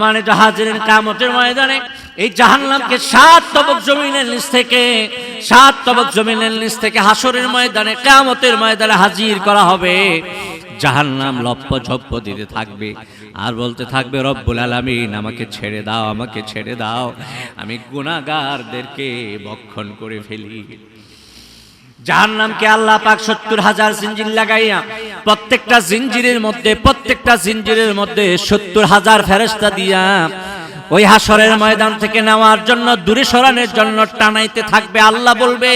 সম্মানিত হাজিরের কামতের ময়দানে এই জাহান্নামকে সাত তবক জমিনের নিচ থেকে, সাত তবক জমিনের নিচ থেকে হাসরের ময়দানে, কামতের ময়দানে হাজির করা হবে। জাহান্নাম লপ্প ঝপ্প দিতে থাকবে। আর বলতে থাকবে, রব্বুল আলামিন, আমাকে ছেড়ে দাও, আমাকে ছেড়ে দাও। আমি গুণাগারদেরকে বক্ষণ করে ফেলি। জাহান্নামকে আল্লাহ পাক সত্তর হাজার জিঞ্জির লাগাইয়া প্রত্যেকটা জিঞ্জিরের মধ্যে, প্রত্যেকটা জিঞ্জিরের মধ্যে সত্তর হাজার ফেরেস্তা দিয়া ওই হাসরের ময়দান থেকে নেওয়ার জন্য, দূরে সরানোর জন্য টানাইতে থাকবে। আল্লাহ বলবে,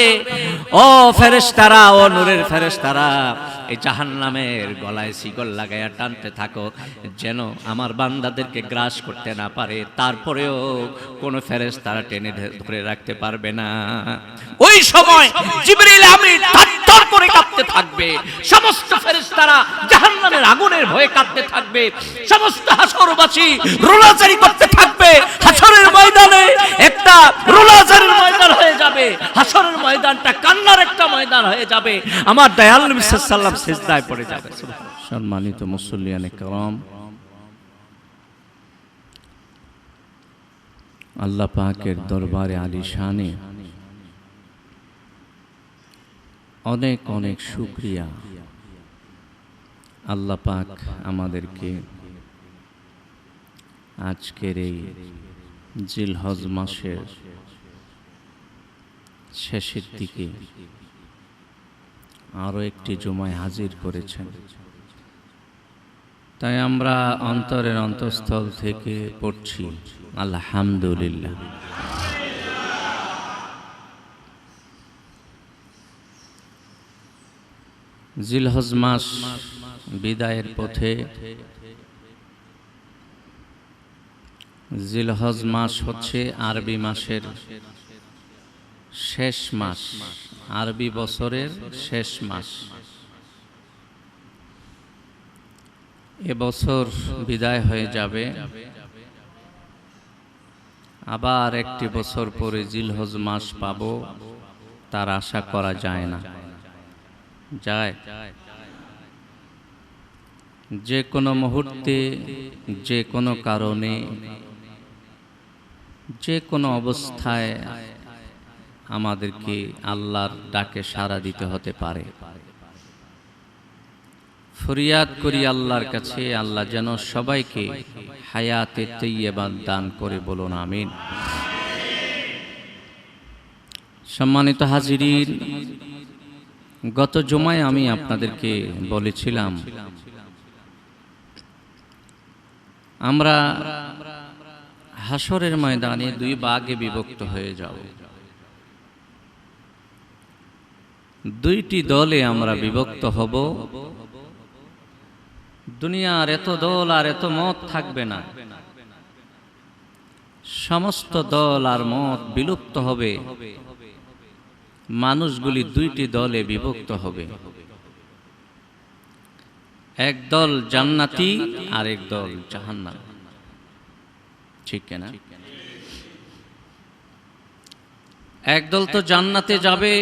ও ফেরেস্তারা ও নূরের ফেরেস্তারা এই জাহান্নামের গলায় শিকল লাগাইয়া টানতে থাকো, যেন আমার বান্দাদেরকে গ্রাস করতে না পারে। তারপরেও কোনো ফেরেস্তারা টেনে ধরে রাখতে পারবে না। ওই সময় জিবরিল আমিন থরথর করে কাঁপতে থাকবে। সমস্ত ফেরেশতারা জাহান্নামের আগুনের ভয়ে কাঁপতে থাকবে। সমস্ত হাসরবাসী রোলাজারি করতে থাকবে। হাসরের ময়দানে একটা রোলাজারির ময়দান হয়ে যাবে। হাসরের ময়দানটা কান্নার একটা ময়দান হয়ে যাবে। আমার দয়াল নবী সাল্লাল্লাহু সিজদায় পড়ে যাবে। সম্মানিত মুসল্লিয়ানে করম, আল্লাহ পাকের দরবারে আলী শানে অনেক অনেক শুক্রিয়া। আল্লাহ পাক আমাদেরকে আজকের এই জিলহজ মাসের শেষের দিকে আরও একটি জমায় হাজির করেছেন। তাই আমরা অন্তরের অন্তঃস্থল থেকে পড়ছি, আলহামদুলিল্লাহ। জিলহজ মাস বিদায়ের পথে জিলহজ মাস হচ্ছে আরবি মাসের শেষ মাস, আরবি বছরের শেষ মাস। এবছর বিদায় হয়ে যাবে। আবার একটি বছর পরে জিলহজ মাস পাব, তার আশা করা যায় না। যায়। যে কোনো মুহূর্তে, যে কোনো কারণে যে কোনো অবস্থায় আমাদেরকে আল্লাহর ডাকে সাড়া দিতে হতে পারে। ফরিয়াদ করি আল্লাহর কাছে, আল্লাহ যেন সবাইকে হায়াতে তৈয়বান দান করে বলুন, আমিন। সম্মানিত হাজিরিন, গত জমায় আমি আপনাদেরকে বলেছিলাম, আমরা হাসরের ময়দানে দুই বাঘে বিভক্ত হয়ে যাব দুইটি দলে আমরা বিভক্ত হব। দুনিয়ার এত দল আর এত মত থাকবে না। সমস্ত দল আর মত বিলুপ্ত হবে। মানুষগুলি দুইটি দলে বিভক্ত হবে। এক দল জান্নাতি আর এক দল জাহান্নাম। ঠিক না? একদল তো জান্নাতে যাবে,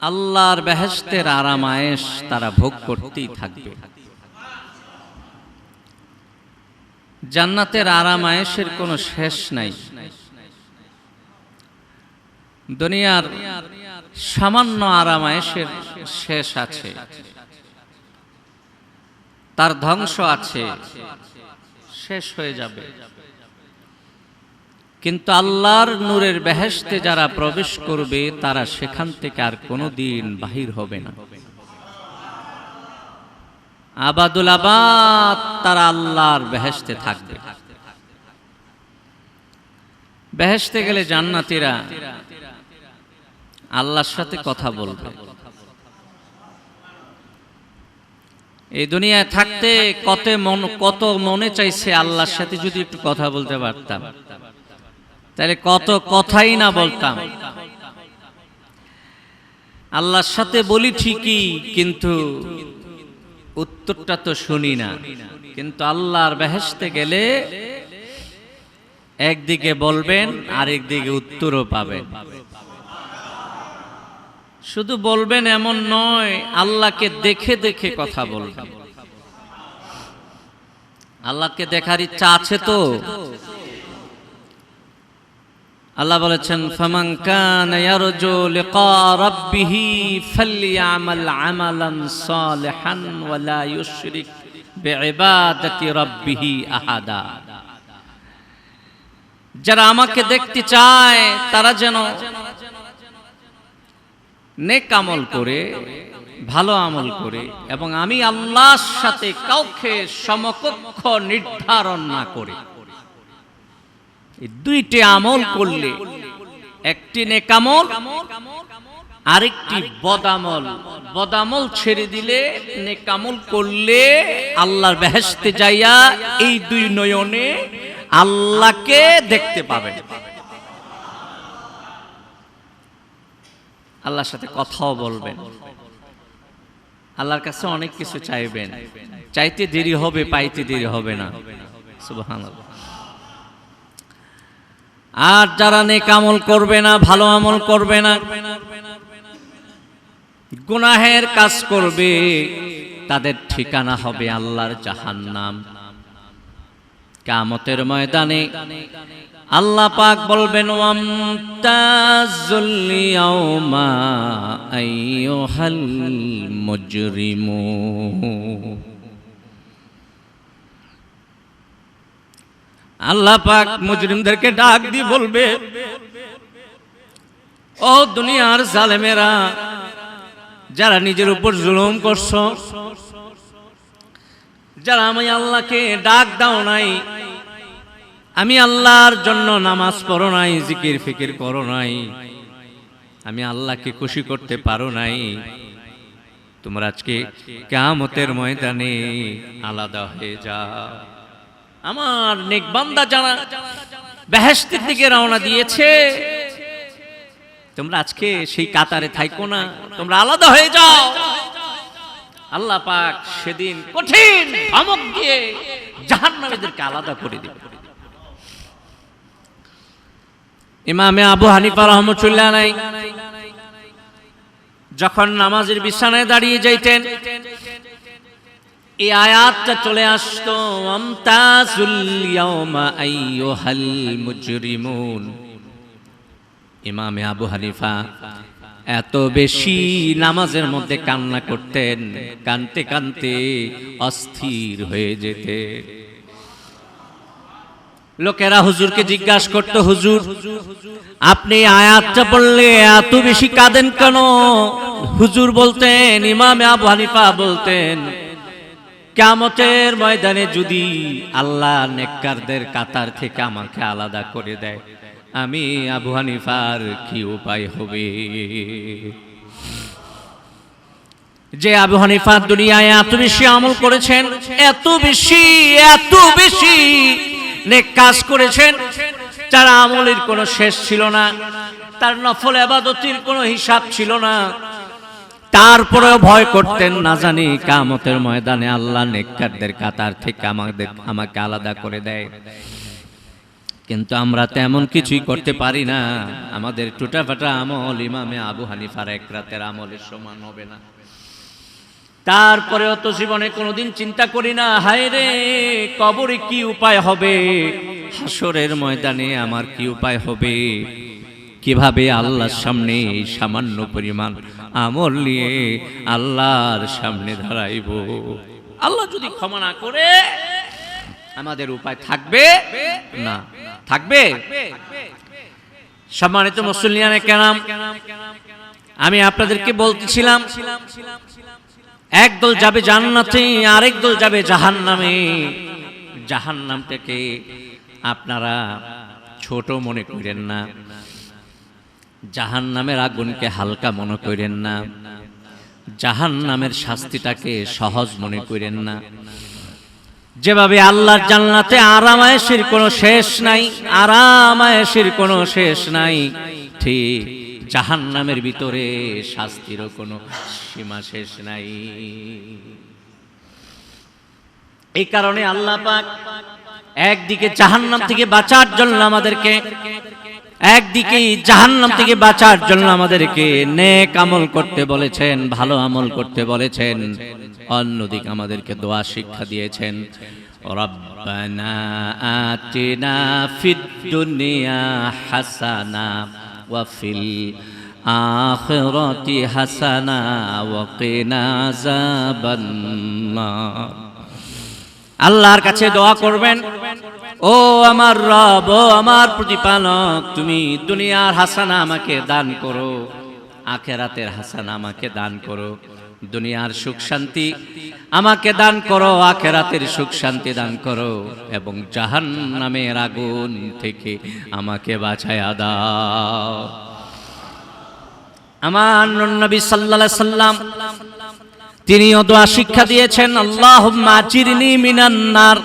আল্লাহর বেহেস্তের আরামায়েশ তারা ভোগ করতেই থাকবে। জান্নাতের আরামায়েশের কোনো শেষ নাই। দুনিয়ার সামান্য আরামায়েশের শেষ আছে। তার ধ্বংস আছে। শেষ হয়ে যাবে। কিন্তু আল্লাহর নূরের বেহেশতে যারা প্রবেশ করবে, তারা সেখান থেকে আর কোনো দিন বাহির হবে না। আবাদুল আবাদ তারা আল্লাহর বেহেস্তে থাকবে। বেহেস্তে গেলে জান্নাতীরা আল্লাহর সাথে কথা বলবে। এই দুনিয়ায় থাকতে কত মন, কত মনে চাইছে আল্লাহর সাথে যদি একটু কথা বলতে পারতাম। তাহলে কত কথাই না বলতাম। আল্লাহর সাথে বলি ঠিকই, কিন্তু উত্তরটা তো শুনি না। কিন্তু আল্লাহর বেহেস্তে গেলে একদিকে বলবেন, আরেকদিকে উত্তরও পাবেন। শুধু বলবেন এমন নয়, আল্লাহকে দেখে দেখে কথা বলবেন। আল্লাহকে দেখার ইচ্ছা আছে তো? আল্লাহ বলেছেন, ফামান কানা ইয়ারজু লিকা রাব্বিহ ফালইআমাল আমালান সালিহান ওয়া লা ইউশরিক বিইবাদাতি রাব্বিহ আহাদা। যারা আমাকে দেখতে চায়, তারা যেন নেক আমল করে, ভালো আমল করে এবং আমি আল্লাহর সাথে কাউকে সমকক্ষ নির্ধারণ না করে। দুইটি আমল করলে একটি নেকামল আরেকটি বদামল বদামল ছেড়ে দিলে নেকামল করলে আল্লাহর বেহেশতে যাইয়া এই দুই নয়নে আল্লাহকে দেখতে পাবেন। আল্লাহর সাথে কথাও বলবেন। আল্লাহর কাছে অনেক কিছু চাইবেন। চাইতে দেরি হবে, পাইতে দেরি হবে না। আর যারা নেক আমল করবে না, ভালো আমল করবে না, গুনাহের কাজ করবে, তাদের ঠিকানা হবে আল্লাহর জাহান্নাম। কামতের ময়দানে আল্লাহ পাক বলবেন আল্লাহ পাক মুজরিমদেরকে ডাক দিয়ে বলবে, ও দুনিয়ার জালেমেরা, যারা নিজের উপর জুলুম করছ যারা আমি আল্লাহকে ডাক দাও নাই, আমি আল্লাহর জন্য নামাজ পড়ো নাই, জিকির ফিকির করো নাই, আমি আল্লাহকে খুশি করতে পারো নাই, তোমরা আজকে কেয়ামতের ময়দানে আলাদা হয়ে যাও। আমার নেকবান্দা যারা বেহেস্তের দিকে রওনা দিয়েছে, তোমরা আজকে সেই কাতারে থাইকো না, তোমরা আলাদা হয়ে যাও। আল্লাহ পাক সেদিন কঠিন ধমক দিয়ে জাহান্নামীদেরকে আলাদা করে দিবে। ইমামে আবু হানিফা রহমতুল্লাহ নাই যখন নামাজের বিছানায় দাঁড়িয়ে যাইতেন এই আয়াতটা চলে আসতো ইমামে আবু হানিফা এত বেশি নামাজের মধ্যে কান্না করতেন, কানতে কানতে অস্থির হয়ে যেতে লোকেরা হুজুরকে জিজ্ঞাসা করতো, হুজুর, আপনি আয়াতটা পড়লে এত বেশি কাঁদেন কেন? হুজুর বলতেন, ইমামে আবু হানিফা বলতেন কামতের ময়দানে যদি আল্লাহ নেককারদের কাতার থেকে আমাকে আলাদা করে দেয় আমি আবু হানিফার কি উপায় হবে? যে আবু হানিফা দুনিয়ায় এত বেশি আমল করেছেন, এত বেশি এত বেশি নেক কাজ করেছেন তার আমলের কোনো শেষ ছিল না, তার নফল আবাদতির কোনো হিসাব ছিল না। তারপরেও ভয় করতেন না জানি কামতের ময়দানে আল্লাহ নেককারদের কাতার থেকে আমাদের আমাকে আলাদা করে দেয়। কিন্তু আমরা তেমন কিছুই করতে পারি না। আমাদের টুটাফাটা আমল ইমামে আবু হানিফার এক রাতের আমলের সমান হবে না। তারপরেও তো জীবনে কোনোদিন চিন্তা করি না, হায় রে, কবরে কি উপায় হবে? হাসরের ময়দানে আমার কি উপায় হবে? কীভাবে আল্লাহর সামনে এই সামান্য পরিমাণ আমল নিয়ে আল্লাহর সামনে দাঁড়াইব? আল্লাহ যদি ক্ষমা না করে, আমাদের উপায় থাকবে না। থাকবে? সম্মানিত মুসলিয়ানে কেনাম আমি আপনাদেরকে বলতেছিলাম একদল যাবে জান্নাতে, আরেক দল যাবে জাহান নামে জাহান্নামে। জাহান্নামটাকে আপনারা ছোট মনে করেন না, জাহান্নামের আগুনকে হালকা মনে করেন না, জাহান্নামের শাস্তিটাকে সহজ মনে করেন না। যেভাবে আল্লাহর জান্নাতে আরামায়েশের কোনো শেষ নাই, আরামায়েশের কোনো শেষ নাই, ঠিক জাহান্নামের ভিতরে শাস্তিরও কোনো সীমা শেষ নাই। এই কারণে আল্লাহ পাক একদিকে জাহান্নাম থেকে বাঁচার জন্য আমাদেরকে, একদিকে জাহান্নাম থেকে বাঁচার জন্য আমাদেরকে নেক আমল করতে বলেছেন, ভালো আমল করতে বলেছেন। অন্যদিক আমাদেরকে দোয়া শিক্ষা দিয়েছেন। দুনিয়া হাসানা হাসানা আল্লাহর কাছে দোয়া করবেন, ও আমার রব, ও আমার প্রতিপালক, তুমি দুনিয়ার হাসানা আমাকে দান করো, আখেরাতের হাসানা আমাকে দান করো। দুনিয়ার সুখ শান্তি, আমাকে দান করো, আখেরাতের সুখ শান্তি দান করো, এবং জাহান নামের আগুন থেকে আমাকে বাঁচায়া দাও। আমার নবী সাল্লাল্লাহু সাল্লাম, তিনিও দোয়া শিক্ষা দিয়েছেন, আল্লাহুম্মা জিরনি মিনান নার।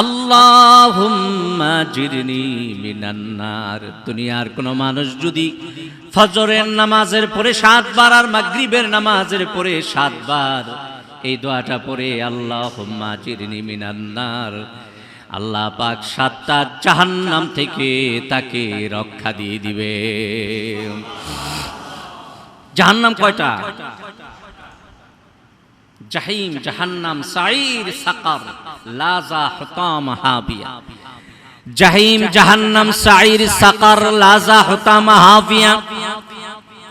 আল্লাহুম্মা জিরনি মিনান নার। দুনিয়ার কোন মানুষ যদি ফজরের নামাজের পরে সাতবার আর মাগরিবের নামাজের পরে সাতবার, এই দোয়াটা পড়ে আল্লাহুম্মা জিরনি মিনান নার। আল্লাহ পাক সাতটা জাহান্নাম থেকে তাকে রক্ষা দিয়ে দিবে। জাহান্নাম কয়টা? জাহিম, জাহান্নাম সাইর সাকার, লাজা, হতাম, হাবিয়া। জাহিম, জাহান্নাম সাইর সাকার, লাজা, হতাম, হাবিয়া।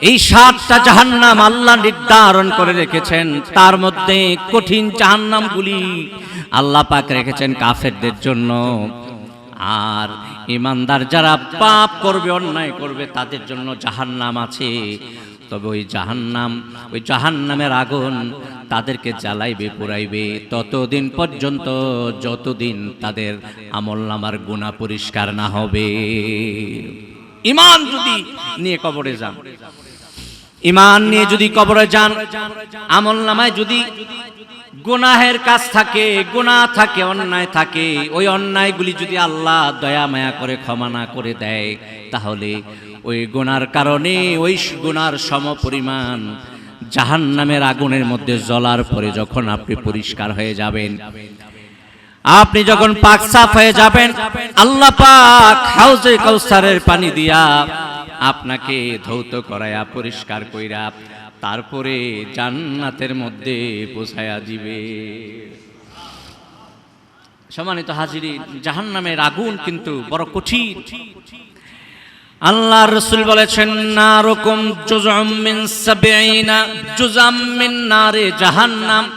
এই সাতটা জাহান্নাম আল্লাহ নির্ধারণ করে রেখেছেন। তার মধ্যে কঠিন জাহান্নামগুলি আল্লাহ পাক রেখেছেন কাফেরদের জন্য। আর ইমানদার যারা পাপ করবে, অন্যায় করবে, তাদের জন্য জাহান্নাম আছে। তবে ওই জাহান্নাম, ওই জাহান্নামের আগুন তাদেরকে জ্বালাইবে, পুরাইবে। ততদিন পর্যন্ত যতদিন তাদের আমল নামার গুণা পরিষ্কার না হবে। ইমান যদি নিয়ে কবরে যান, ইমান নিয়ে যদি কবরে যান, আমল নামায় যদি গুনাহের কাজ থাকে, গুনাহ থাকে, অন্যায় থাকে, ওই অন্যায়গুলি যদি আল্লাহ দয়া মায়া করে ক্ষমা না করে দেয়, তাহলে ওই গুনার কারণে, ওই গুনার সম পরিমাণ জাহান নামের আগুনের মধ্যে জ্বলার পরে যখন আপনি পরিষ্কার হয়ে যাবেন, আপনি যখন পাক সাফ হয়ে যাবেন, আল্লাহ পাক হাউজে কৌসারের পানি দিয়া আপনাকে ধৌত করায়া, পরিষ্কার কইরা তারপরে জান্নাতের মধ্যে পোছায়া দিবে। সম্মানিত হাজিরি জাহান্নামের আগুন কিন্তু বড় কঠিন। আল্লাহ রসুল বলেছেন না রকম জাহান্নাম।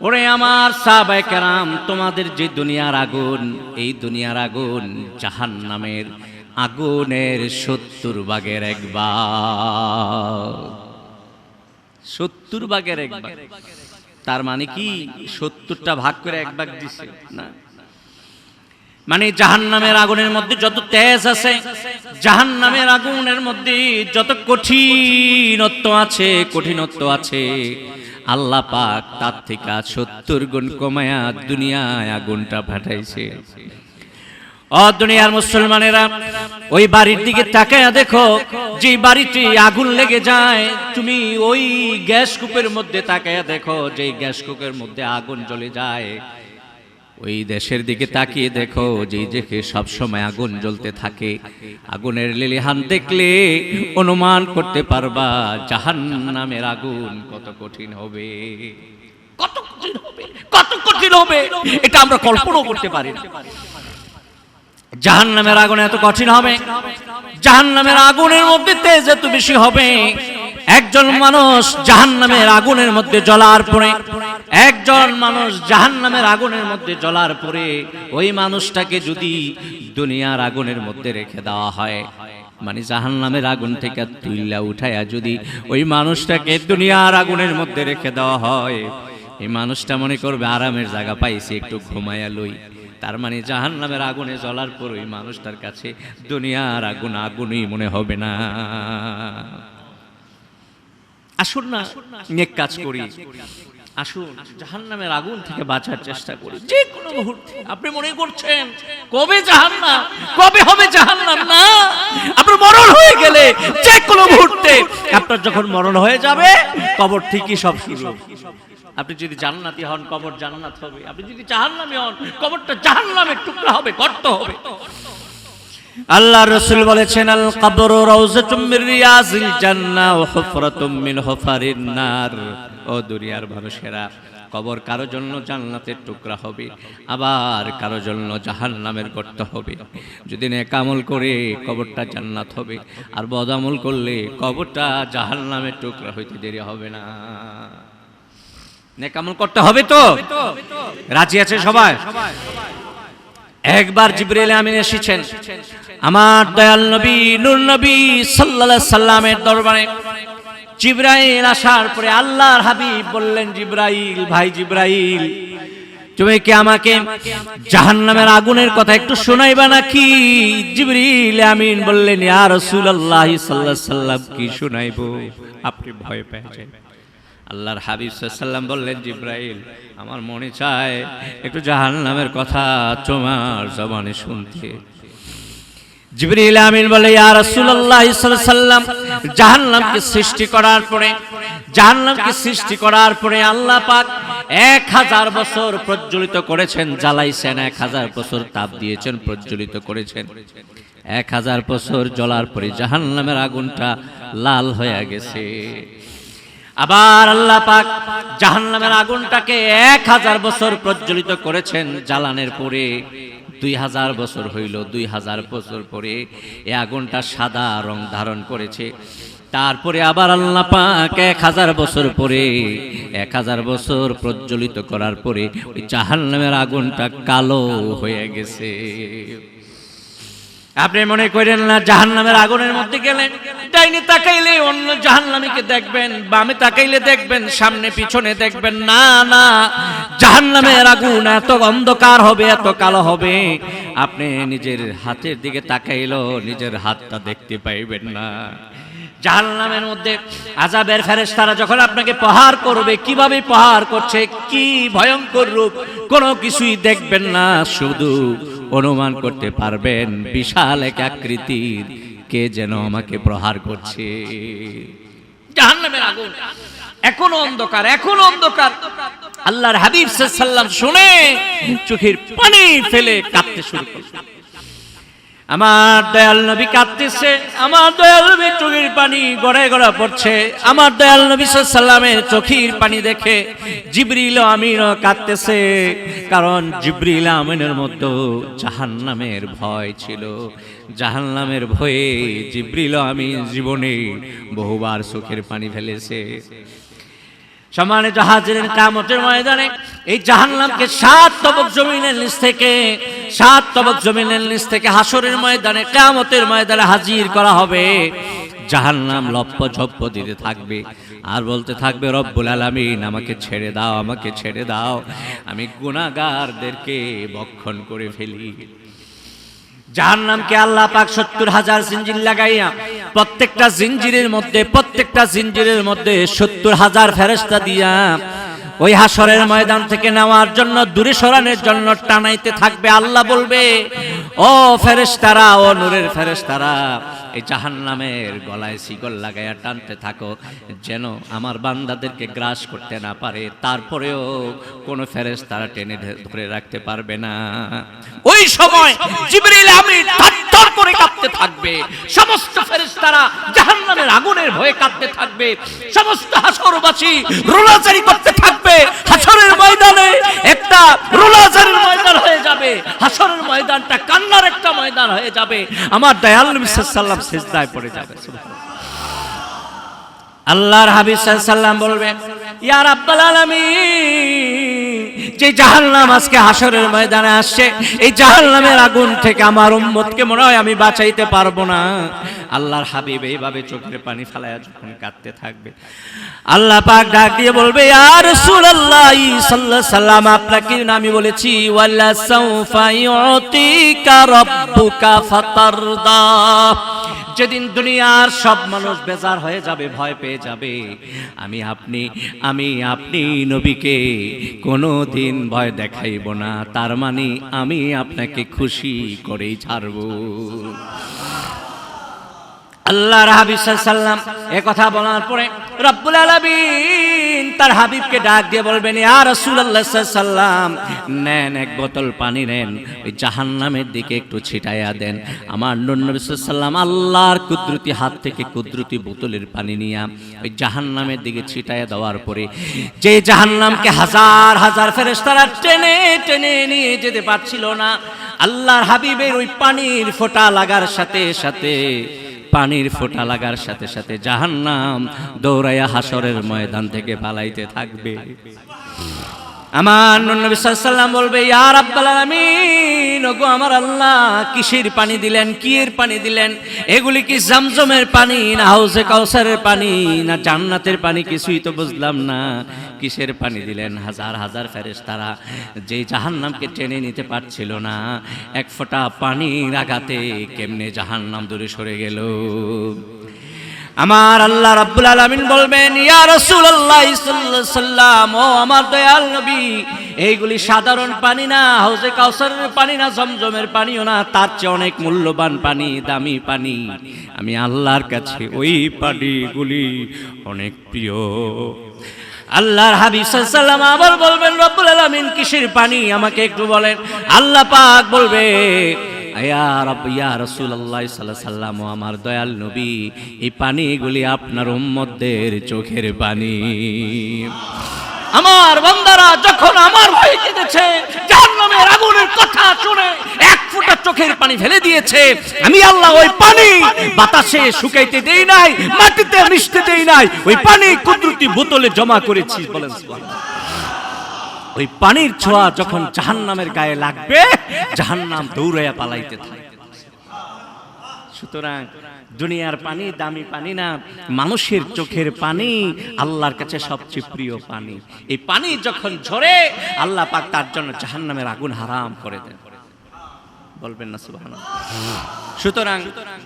ওরে আমার সাহাবায়ে কেরাম, তোমাদের যে দুনিয়ার আগুন, এই দুনিয়ার আগুন জাহান্নামের আগুনের সত্তর ভাগের একবার সত্তর ভাগের একবার তার মানে কি? সত্তরটা ভাগ করে এক ভাগ দিছে। না? মানে জাহান্নামের আগুনের মধ্যে যত তেজ আছে, জাহান্নামের আগুনের মধ্যে যত কঠিনত্ব আছে কঠিনত্ব আছে, আল্লাহ পাক তার থেকে সত্তর গুণ কমায়া দুনিয়ায় আগুনটা পাঠাইছে ও দুনিয়ার মুসলমানেরা, ওই বাড়ির দিকে তাকায়া দেখো, যে বাড়িতে আগুন লেগে যায়, তুমি ওই গ্যাস কূপের মধ্যে তাকায়া দেখো, যে গ্যাস কূপের মধ্যে আগুন জ্বলে যায়। ওই দেশের দিকে তাকিয়ে দেখো, যে দেখে সব সময় আগুন জ্বলতে থাকে। আগুনের লিলিহান দেখলে অনুমান করতে পারবা জাহান নামের আগুন কত কঠিন হবে। কত কঠিন হবে, কত কঠিন হবে, এটা আমরা কল্পনাও করতে পারি না। জাহান নামের আগুন এত কঠিন হবে। জাহান নামের আগুনের মধ্যে তেজ এত বেশি হবে। একজন মানুষ জাহান নামের আগুনের মধ্যে জ্বলার পরে, একজন মানুষ জাহান নামের আগুনের মধ্যে জ্বলার পরে, ওই মানুষটাকে যদি দুনিয়ার আগুনের মধ্যে রেখে দেওয়া হয় মানে জাহান নামের আগুন থেকে তুইলা উঠায়া যদি ওই মানুষটাকে দুনিয়ার আগুনের মধ্যে রেখে দেওয়া হয়, এই মানুষটা মনে করবে আরামের জায়গা পাইছি, একটু ঘুমায়া লই। তার মানে জাহান নামের আগুনে জ্বলার পর ওই মানুষটার কাছে দুনিয়ার আগুন আগুনই মনে হবে না। আসুন না, নেক কাজ করি। আসুন জাহান নামের আগুন থেকে বাঁচার চেষ্টা করি। যে কোনো মুহূর্তে। আপনি মনে করছেন, কবে জাহান্নাম? কবে হবে জাহান্নাম? না। আপনার মরণ হয়ে গেলে যে কোনো মুহূর্তে। আপনার যখন মরণ হয়ে যাবে, কবর ঠিকই সব শুরু। আপনি যদি জান্নাতি হন, কবর জান্নাত হবে। আপনি যদি জাহান্নামী হন, কবরটা জাহান্নামের টুকরা হবে, গর্ত হবে। আল্লাহ রসুল বলেছেন, আল কবর রাউজাতুম মির রিয়াজিল জান্নাহ ওয়া হুফরাতুম মিন হুফারিন নার। ও দুনিয়ার মানুষেরা, কবর কারও জন্য জান্নাতের টুকরা হবে, আবার কারও জন্য জাহান্নামের গর্ত হবে। যদি নেক আমল করে কবরটা জান্নাত হবে, আর বদামল করলে কবরটা জাহান্নামের টুকরা হইতে দেরি হবে না। নেক আমল করতে হবে তো? রাজি আছে সবাই? একবার জিব্রাইল আমিন এসেছেন। আমার দয়াল নবী নূর নবী সাল্লাল্লাহু সাল্লামের দরবারে জিব্রাইল আসার পরে আল্লাহর হাবিব বললেন জিব্রাইল ভাই জিব্রাইল তুমি কি আমাকে জাহান্নামের আগুনের কথা একটু শোনাইবা নাকি? জিবরিল আমিন বললেন ইয়া রাসূলুল্লাহ সাল্লাল্লাহু আলাইহি সাল্লাম কি শোনাইবো? আপনি ভয় পেয়েছেন আল্লাহর হাবিব সাল্লাম বললেন, জিব্রাইল, আমার মনে চায় একটু জাহান্নামের কথা তোমার জবানে শুনতে। জিবরিল আমিন বলে, ইয়া রাসূলুল্লাহ সাল্লাম জাহান্নামকে সৃষ্টি করার পরে, জাহান্নামকে সৃষ্টি করার পরে আল্লাহ পাক এক হাজার বছর প্রজ্বলিত করেছেন, জ্বালাইছেন, এক হাজার বছর তাপ দিয়েছেন, প্রজ্বলিত করেছেন। এক হাজার বছর জ্বলার পরে জাহান্নামের আগুনটা লাল হয়ে গেছে। আবার আল্লাহ পাক জাহান্নামের আগুনটাকে এক হাজার বছর প্রজ্বলিত করেছেন জ্বালানের পরে। দুই হাজার বছর হইল, দুই হাজার বছর পরে এই আগুনটা সাদা রং ধারণ করেছে। তারপরে আবার আল্লাহ পাক এক হাজার বছর পরে, এক হাজার বছর প্রজ্বলিত করার পরে ওই জাহান্নামের আগুনটা কালো হয়ে গেছে। আপনি মনে করেন না জাহান নামের আগুনের মধ্যে গেলেন? ডাইনে তাকাইলে অন্য জাহান নামীকে দেখবেন, বামে তাকাইলে দেখবেন, সামনে পিছনে দেখবেন, না না জাহান নামের আগুন এত অন্ধকার হবে, এত কালো হবে। আপনি নিজের হাতের দিকে তাকাইলেও নিজের হাতটা দেখতে পাইবেন না। জাহান্নামের মধ্যে আজাবের ফেরেশতারা যখন আপনাকে প্রহার করবে, কীভাবে প্রহার করছে, কি ভয়ঙ্কর রূপ, কোনো কিছুই দেখবেন না, শুধু অনুমান করতে পারবেন, বিশাল এক আকৃতির কে যেন আমাকে প্রহার করছে। জাহান্নামের আগুন এখনও অন্ধকার এখনও অন্ধকার। আল্লাহর হাবিব সাল্লাম শুনে চোখের পানি ফেলে কাঁদতে শুরু করলেন। আমার দয়াল নবী কাঁদতেছে, আমার দয়াল নবী চোখের পানি গড়ে গড়া পড়ছে, আমার দয়াল নবী সাল্লামের চোখের পানি দেখে জিবরিল আমিনও কাঁদতেছে, কারণ জিবরিল আমিনের মধ্যে জাহান্নামের ভয় ছিল। জাহান্নামের ভয়ে জিবরিল আমিন জীবনে বহুবার চোখের পানি ফেলেছে। সম্মানিত হাজিরের কামতের ময়দানে এই জাহান্নামকে সাত তবক জমিনের নিচ থেকে সাত তবক জমিনের নিচ থেকে হাসরের ময়দানে কামতের ময়দানে হাজির করা হবে। জাহান্নাম লপ্প ঝপ্প দিতে থাকবে। আর বলতে থাকবে, রব্বুল আলামিন, আমাকে ছেড়ে দাও, আমাকে ছেড়ে দাও। আমি গুনাহগারদেরকে বক্ষণ করে ফেলি। জাহান্নামকে আল্লাহ পাক সত্তর হাজার জিঞ্জির লাগাইয়া, প্রত্যেকটা জিঞ্জিরের মধ্যে, প্রত্যেকটা জিঞ্জিরের মধ্যে সত্তর হাজার ফেরেস্তা দিয়া ওই হাসরের ময়দান থেকে নেওয়ার জন্য দূরে সরানোর জন্য টানাইতে থাকবে, আল্লাহ বলবে, ও ফেরেশতারা, ও নূরের ফেরেস্তারা এই জাহান্নামের গলায় শিকল লাগাইয়া টানতে থাকো, যেন আমার বান্দাদেরকে গ্রাস করতে না পারে। তারপরেও কোনো ফেরেস্তারা টেনে ধরে রাখতে পারবে না। ওই সময় করে কাঁপতে থাকবে। সমস্ত ফেরেশতারা জাহান্নামের আগুনের ভয়ে কাঁপতে থাকবে। সমস্ত হাসরবাসী রোলাজারি করতে থাকবে। হাসরের ময়দানে একটা রোলাজারির ময়দান হয়ে যাবে। হাসরের ময়দানটা কান্নার একটা ময়দান হয়ে যাবে। আমার দয়াল সাল্লাল্লাহু সিজদায় পড়ে যাবে আল্লাহর হাবিব সাল্লাম বলবেন ইয়ার রাব্বাল আলামিন! যে জাহান্নাম আজকে হাসরের ময়দানে আসছে, এই জাহান্নামের আগুন থেকে আমার উম্মতকে মনে হয় আমি বাঁচাইতে পারব না। আল্লাহর হাবিব এইভাবে চোখের পানি ফেলায়া যখন কাঁদতে থাকবে, আল্লাহ পাক ডাক দিয়ে বলবে, ইয়া রাসূলুল্লাহ সাল্লাল্লাহু সাল্লাম, আপনাকে আমি বলেছি, ওয়ালা সাউফা ইউতিকা রাব্বুকা ফাতারদা। যেদিন দুনিয়ার সব মানুষ বেজার হয়ে যাবে, ভয় পেয়ে যাবে, আমি আপনি আমি আপনি নবীকে কোনো দিন ভয় দেখাইব না, তার মানে আমি আপনাকে খুশি করেই ছাড়ব। আল্লাহ রাহাবিসাল্লাম এ কথা বলার পরে, রব্বুল আলামিন তার হাবিবকে ডাক দিয়ে বলবেন আর সাল্লাম নেন এক বোতল পানি নেন, ওই জাহান্নামের দিকে একটু ছিটাইয়া দেন। আমার নবী সাল্লাম আল্লাহর কুদরতি হাত থেকে কুদরতি বোতলের পানি নিয়ে ওই জাহান্নামের দিকে ছিটাইয়া দেওয়ার পরে যে জাহান্নামকে হাজার হাজার ফেরেশতারা টেনে টেনে নিয়ে যেতে পারছিল না, আল্লাহর হাবিবের ওই পানির ফোঁটা লাগার সাথে সাথে পানির ফোঁটা লাগার সাথে সাথে জাহান্নাম দৌড়াইয়া হাসরের ময়দান থেকে পালাইতে থাকবে। আমার নবী সাল্লাম বলবে, ইয়া রাব্বাল আলামিন, ওগো আমার আল্লাহ, কিসের পানি দিলেন? কি এর পানি দিলেন? এগুলি কি জামজমের পানি না হাউসে কাউসারের পানি না জান্নাতের পানি? কিছুই তো বুঝলাম না। কিসের পানি দিলেন? হাজার হাজার ফেরেস তারা যে জাহান্নামকে টেনে নিতে পারছিল না। এক ফোঁটা পানির আঘাতে কেমনে জাহান্নাম দূরে সরে গেল? আমার আল্লাহ রাব্বুল আলামিন বলবেন, ইয়া রাসূলুল্লাহ সাল্লাল্লাহু আলাইহি সাল্লাম, ও আমার দয়াল নবী, এইগুলি সাধারণ পানি না, হাউজে কাউসারের পানি না, জমজমের পানিও না, তার চেয়ে অনেক মূল্যবান পানি, দামি পানি। আমি আল্লাহর কাছে ওই পানিগুলি অনেক প্রিয়। আল্লাহর হাবিব সাল্লাম আবার বলবেন, রব্বুল আলামিন, কিসের পানি? আমাকে একটু বলেন। আল্লাহ পাক বলবে আমার দয়াল নবী, এই পানিগুলি আপনার উম্মতদের চোখের পানি আমার বান্দারা যখন আমার ভয় কেঁদেছে আগুনের কথা শুনে এক ফোঁটা চোখের পানি ফেলে দিয়েছে আমি আল্লাহ ওই পানি বাতাসে শুকাইতে দেই নাই, মাটিতে মিশতে দেই নাই, ওই পানি কুদরতি বোতলে জমা করেছি বলেন। ওই পানির ছোঁয়া যখন জাহান্নামের গায়ে লাগবে, জাহান্নাম দৌড়াইয়া পালাইতে থাকে। সুতরাং দুনিয়ার পানি দামি পানি না, মানুষের চোখের পানি আল্লাহর কাছে সবচেয়ে প্রিয় পানি। এই পানি যখন ঝরে, আল্লাহ পাক তার জন্য জাহান্নামের আগুন হারাম করে দেন। বলবেন না, সুবহানাল্লাহ। সুতরাং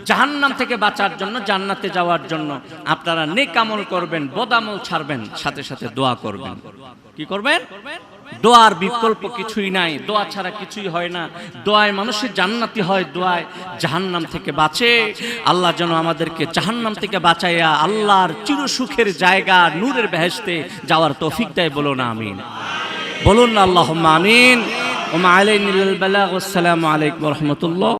জাহান্নাম থেকে বাঁচার জন্য, জান্নাতে যাওয়ার জন্য আপনারা নেক আমল করবেন বদামল ছাড়বেন, সাথে সাথে দোয়া করবেন। কি করবেন? দোয়ার বিকল্প কিছুই নাই, দোয়া ছাড়া কিছুই হয় না। দোয়ায় মানুষের জান্নাতি হয়, দোয়ায় জাহান্নাম থেকে বাঁচে। আল্লাহ যেন আমাদেরকে জাহান্নাম থেকে বাঁচাইয়া আল্লাহর চিরসুখের জায়গা নূরের বেহেস্তে যাওয়ার তৌফিক দেয় বলুন, আমিন। বলুন না আল্লাহ আমিন ওমা আলাইনিল বালাগ আসসালামু আলাইকুম রহমতুল্লাহ।